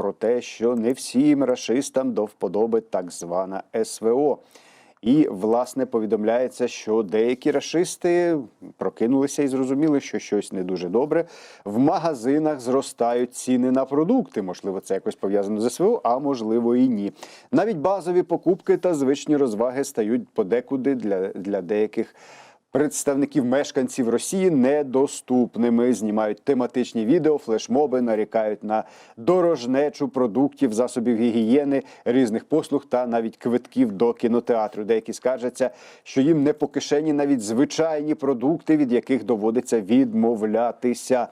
про те, що не всім рашистам до вподоби так звана СВО. І власне повідомляється, що деякі рашисти прокинулися і зрозуміли, що щось не дуже добре. В магазинах зростають ціни на продукти. Можливо, це якось пов'язано з СВО, а можливо і ні. Навіть базові покупки та звичні розваги стають подекуди для, для деяких. Представників мешканців Росії недоступними. Знімають тематичні відео, флешмоби, нарікають на дорожнечу продуктів, засобів гігієни, різних послуг та навіть квитків до кінотеатру. Деякі скаржаться, що їм не по кишені навіть звичайні продукти, від яких доводиться відмовлятися.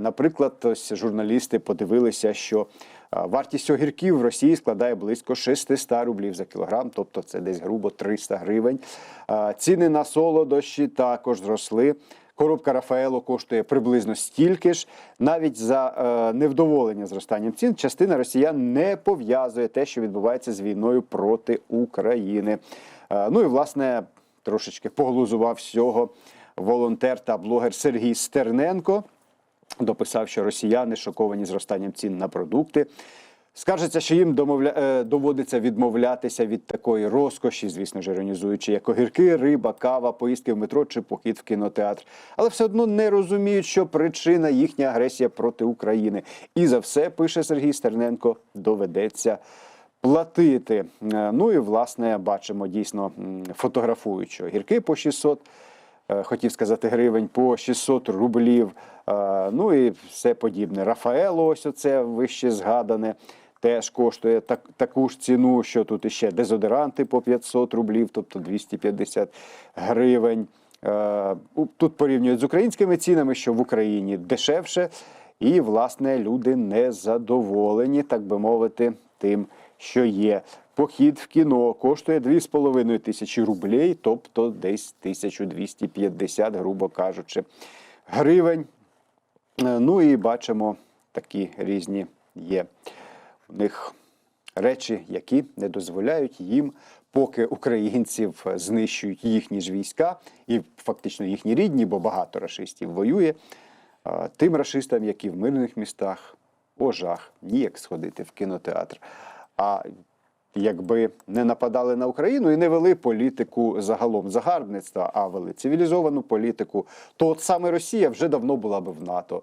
Наприклад, ось журналісти подивилися, що вартість огірків в Росії складає близько 600 рублів за кілограм, тобто це десь грубо 300 гривень. Ціни на солодощі також зросли. Коробка Рафаело коштує приблизно стільки ж. Навіть за е, невдоволення зростанням цін частина росіян не пов'язує те, що відбувається з війною проти України. Е, ну і власне трошечки поглузував всього волонтер та блогер Сергій Стерненко. Дописав, що росіяни шоковані зростанням цін на продукти. Скаржиться, що їм домовля... е, доводиться відмовлятися від такої розкоші, звісно ж, іронізуючи, як огірки, риба, кава, поїздки в метро чи похід в кінотеатр. Але все одно не розуміють, що причина їхня агресія проти України. І за все, пише Сергій Стерненко, доведеться платити. Е, Ну і власне бачимо дійсно фотографуючи огірки по 600 е, хотів сказати гривень по 600 рублів. Е, Ну і все подібне. Рафаело, ось оце вище згадане. Теж коштує так, таку ж ціну, що тут іще дезодоранти по 500 рублів, тобто 250 гривень. Е, Тут порівнюють з українськими цінами, що в Україні дешевше, і, власне, люди не задоволені, так би мовити, тим, що є. Похід в кіно коштує 2,5 тисячі рублей, тобто десь 1250, грубо кажучи, гривень. Е, Ну і бачимо такі різні є у них речі, які не дозволяють їм, поки українців знищують їхні ж війська і фактично їхні рідні, бо багато рашистів воює. Тим рашистам, які в мирних містах, о жах, ніяк сходити в кінотеатр. А якби не нападали на Україну і не вели політику загалом загарбництва, а вели цивілізовану політику, то от саме Росія вже давно була би в НАТО.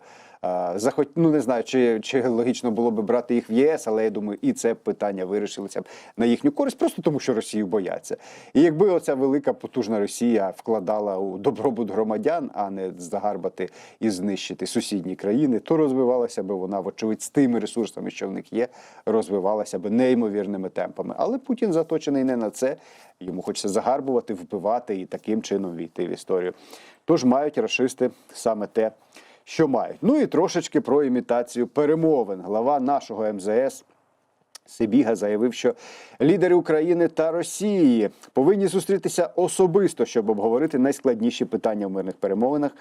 Захоть, ну не знаю, чи, чи логічно було би брати їх в ЄС, але я думаю, і це питання вирішилося б на їхню користь, просто тому, що Росію бояться. І якби оця велика потужна Росія вкладала у добробут громадян, а не загарбати і знищити сусідні країни, то розвивалася би вона, вочевидь, з тими ресурсами, що в них є, розвивалася би неймовірними темпами. Але Путін заточений не на це. Йому хочеться загарбувати, вбивати і таким чином війти в історію. Тож мають рашисти саме те, що мають. Ну і трошечки про імітацію перемовин. Глава нашого МЗС Сибіга заявив, що лідери України та Росії повинні зустрітися особисто, щоб обговорити найскладніші питання в мирних перемовинах.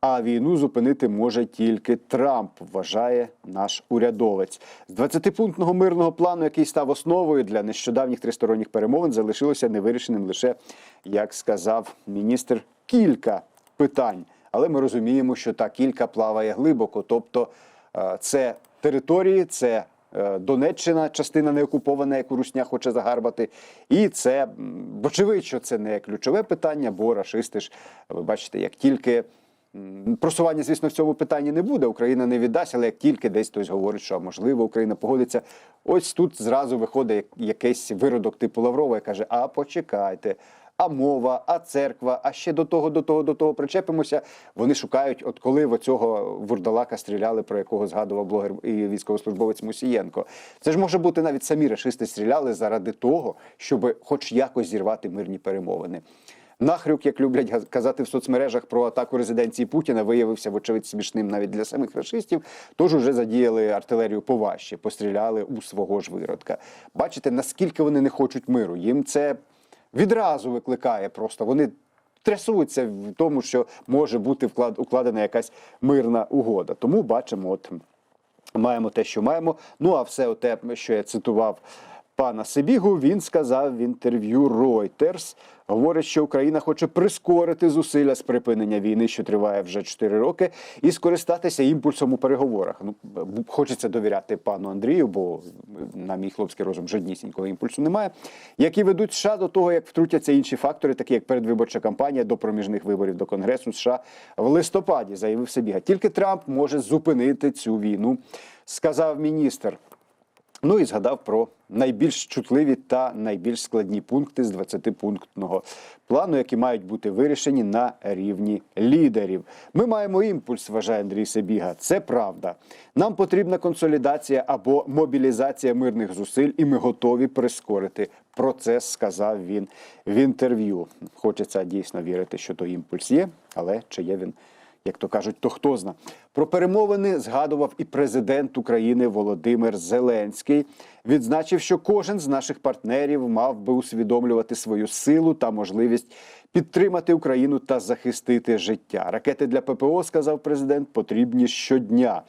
А війну зупинити може тільки Трамп, вважає наш урядовець. З 20-пунктного мирного плану, який став основою для нещодавніх тристоронніх перемовин, залишилося невирішеним лише, як сказав міністр, кілька питань. Але ми розуміємо, що та кілька плаває глибоко. Тобто е, це території, це е, Донеччина, частина неокупована, яку Русня хоче загарбати. І це м, що це не ключове питання, бо рашисти ж, ви бачите, як тільки. Просування, звісно, в цьому питанні не буде. Україна не віддасть, але як тільки десь хтось говорить, що можливо Україна погодиться, ось тут зразу виходить якийсь виродок типу Лаврова і каже: А почекайте, а мова, а церква, а ще до того, до того, до того причепимося. Вони шукають, от коли в оцього вурдалака стріляли, про якого згадував блогер і військовослужбовець Мусієнко. Це ж може бути навіть самі рашисти стріляли заради того, щоб хоч якось зірвати мирні перемовини. Нахрюк, як люблять казати в соцмережах про атаку резиденції Путіна, виявився, вочевидь, смішним навіть для самих рашистів. Тож уже задіяли артилерію поважче, постріляли у свого ж виродка. Бачите, наскільки вони не хочуть миру. Їм це відразу викликає просто. Вони трясуться в тому, що може бути укладена якась мирна угода. Тому бачимо, от маємо те, що маємо. Ну а все те, що я цитував пана Сибігу. Він сказав в інтерв'ю Reuters, говорить, що Україна хоче прискорити зусилля з припинення війни, що триває вже 4 роки, і скористатися імпульсом у переговорах. Ну хочеться довіряти пану Андрію, бо на мій хлопський розум жоднісінького імпульсу немає. Які ведуть США до того, як втрутяться інші фактори, такі як передвиборча кампанія до проміжних виборів до Конгресу США в листопаді, заявив Сибіга. Тільки Трамп може зупинити цю війну, сказав міністр. Ну і згадав про найбільш чутливі та найбільш складні пункти з 20-пунктного плану, які мають бути вирішені на рівні лідерів. Ми маємо імпульс, вважає Андрій Себіга. Це правда. Нам потрібна консолідація або мобілізація мирних зусиль, і ми готові прискорити процес, сказав він в інтерв'ю. Хочеться дійсно вірити, що той імпульс є, але чи є він як то кажуть, то хто зна. Про перемовини згадував і президент України Володимир Зеленський. Відзначив, що кожен з наших партнерів мав би усвідомлювати свою силу та можливість підтримати Україну та захистити життя. Ракети для ППО, сказав президент, потрібні щодня.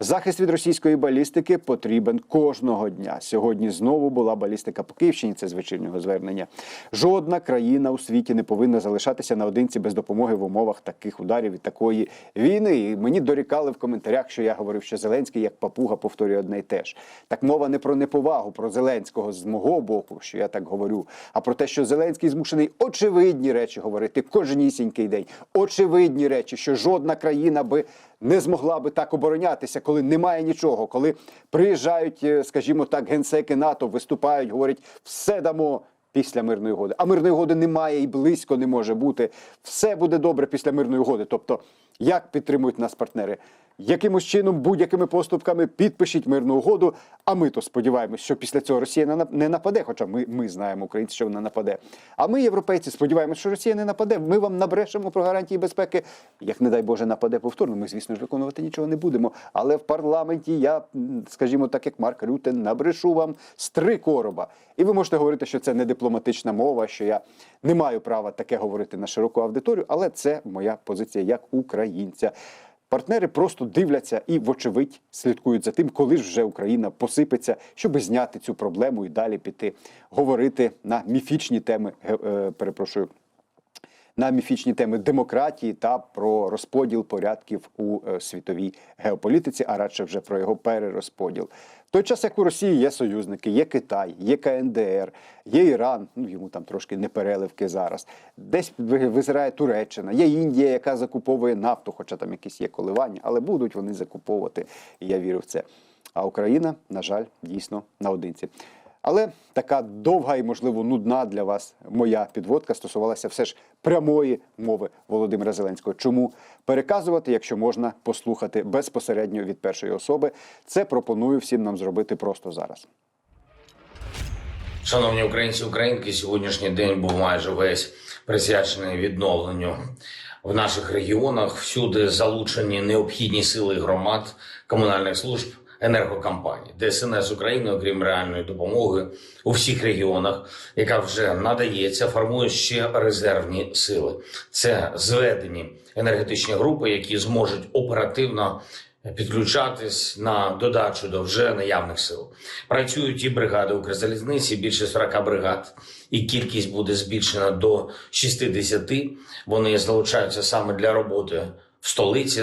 Захист від російської балістики потрібен кожного дня. Сьогодні знову була балістика по Київщині. Це з вечірнього звернення. Жодна країна у світі не повинна залишатися наодинці без допомоги в умовах таких ударів і такої війни. І мені дорікали в коментарях, що я говорив, що Зеленський як папуга повторює одне й те ж. Так мова не про неповагу, про Зеленського з мого боку, що я так говорю, а про те, що Зеленський змушений очевидні речі говорити кожнісінький день. Очевидні речі, що жодна країна би не змогла би так оборонятися, коли немає нічого, коли приїжджають, е, скажімо так, генсеки НАТО, виступають, говорять, все дамо. Після мирної угоди, а мирної угоди немає і близько не може бути. Все буде добре після мирної угоди. Тобто, як підтримують нас партнери, якимось чином, будь-якими поступками підпишіть мирну угоду. А ми то сподіваємось, що після цього Росія не нападе. Хоча ми, ми знаємо, українці, що вона нападе. А ми, європейці, сподіваємося, що Росія не нападе. Ми вам набрешемо про гарантії безпеки. Як не дай Боже нападе повторно, ми, звісно ж, виконувати нічого не будемо. Але в парламенті я, скажімо так, як Марк Рюте, набрешу вам з три короба. І ви можете говорити, що це не дипломатична мова, що я не маю права таке говорити на широку аудиторію, але це моя позиція як українця. Партнери просто дивляться і, вочевидь, слідкують за тим, коли ж вже Україна посипеться, щоб зняти цю проблему і далі піти говорити на міфічні теми. е, перепрошую. На міфічні теми демократії та про розподіл порядків у е, світовій геополітиці, а радше вже про його перерозподіл. Той час, як у Росії є союзники, є Китай, є КНДР, є Іран, ну йому там трошки не переливки зараз. Десь визирає Туреччина, є Індія, яка закуповує нафту, хоча там якісь є коливання, але будуть вони закуповувати, і я вірю в це. А Україна, на жаль, дійсно наодинці. Але така довга і, можливо, нудна для вас моя підводка стосувалася все ж прямої мови Володимира Зеленського. Чому переказувати, якщо можна послухати безпосередньо від першої особи? Це пропоную всім нам зробити просто зараз. Шановні українці, українки, сьогоднішній день був майже весь присвячений відновленню в наших регіонах. Всюди залучені необхідні сили громад, комунальних служб, енергокомпаній. ДСНС України, окрім реальної допомоги у всіх регіонах, яка вже надається, формує ще резервні сили. Це зведені енергетичні групи, які зможуть оперативно підключатись на додачу до вже наявних сил. Працюють і бригади Укрзалізниці, більше 40 бригад, і кількість буде збільшена до 60. Вони залучаються саме для роботи в столиці.